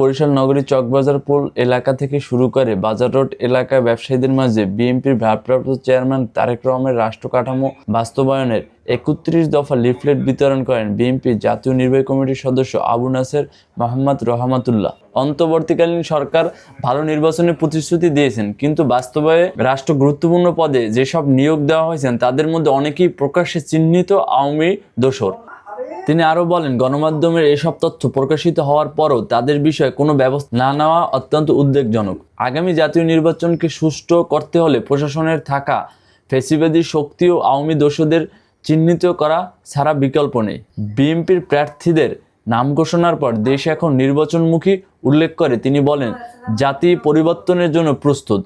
বরিশাল নগরী চকবাজারপুর এলাকা থেকে শুরু করে বাজার রোড এলাকায় ব্যবসায়ীদের মাঝে বিএনপির ভারপ্রাপ্ত চেয়ারম্যান তারেক রহমানের রাষ্ট্র কাঠামো বাস্তবায়নের একত্রিশ দফা লিফলেট বিতরণ করেন বিএনপির জাতীয় নির্বাহী কমিটির সদস্য আবু নাসের মোহাম্মদ রহমাতুল্লাহ। অন্তর্বর্তীকালীন সরকার ভালো নির্বাচনের প্রতিশ্রুতি দিয়েছেন, কিন্তু বাস্তবে রাষ্ট্র গুরুত্বপূর্ণ পদে যেসব নিয়োগ দেওয়া হয়েছেন, তাদের মধ্যে অনেকেই প্রকাশ্যে চিহ্নিত আওয়ামী দোসর তিনি আরও বলেন, গণমাধ্যমের এসব তথ্য প্রকাশিত হওয়ার পরও তাদের বিষয়ে কোনো ব্যবস্থা না নেওয়া অত্যন্ত উদ্বেগজনক। আগামী জাতীয় নির্বাচনকে সুষ্ঠু করতে হলে প্রশাসনের থাকা ফেসিবাদী শক্তি ও আওয়ামী দোষদের চিহ্নিত করা ছাড়া বিকল্প নেই। বিএনপির প্রার্থীদের নাম ঘোষণার পর দেশ এখন নির্বাচনমুখী উল্লেখ করে। তিনি বলেন, জাতি পরিবর্তনের জন্য প্রস্তুত,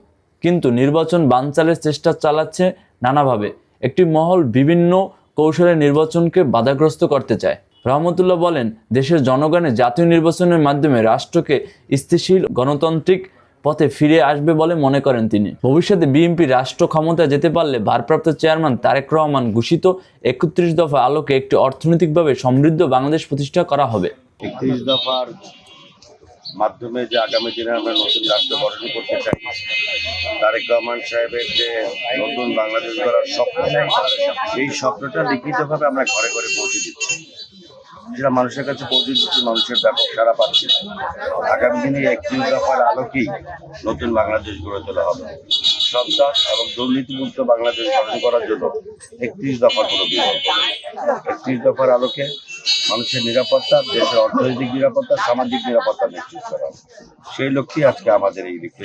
কিন্তু নির্বাচন বানচালের চেষ্টা চালাচ্ছে নানাভাবে। একটি মহল বিভিন্ন কৌশলে নির্বাচনকে বাধাগ্রস্ত করতে চায়। রহমতুল্লাহ বলেন, দেশের জনগণের জাতীয় নির্বাচনের মাধ্যমে রাষ্ট্রকে স্থিতিশীল গণতান্ত্রিক পথে ফিরে আসবে বলে মনে করেন তিনি। ভবিষ্যতে বিএনপি রাষ্ট্র ক্ষমতায় যেতে পারলে ভারপ্রাপ্ত চেয়ারম্যান তারেক রহমান ঘোষিত একত্রিশ দফা আলোকে একটি অর্থনৈতিকভাবে সমৃদ্ধ বাংলাদেশ প্রতিষ্ঠা করা হবে। একত্রিশ দফার মাধ্যমে যে আগামী দিনে আমরা নতুন রাষ্ট্র গঠন করতে চাই, তারেক রহমান সাহেবের যে নতুন বাংলাদেশ গড়ার স্বপ্ন, সেই স্বপ্নটা লিখিতভাবে আমরা ঘরে ঘরে পৌঁছে দিচ্ছি। যেটা মানুষের কাছে পৌঁছে দিচ্ছি, মানুষের ব্যাপক সারা পাচ্ছে। আগামী দিনে একত্রিশ দফার আলোকেই নতুন বাংলাদেশ গড়ে তোলা হবে। সন্ত্রাস এবং দুর্নীতিমুক্ত বাংলাদেশ গঠন করার জন্য একত্রিশ দফার কোনো বিকল্প একত্রিশ দফার আলোকে মানুষের নিরাপত্তা, দেশের অর্থনৈতিক নিরাপত্তা, সামাজিক নিরাপত্তা নিশ্চিত করা। সেই লক্ষ্যে আজকে আমাদের এই লিখে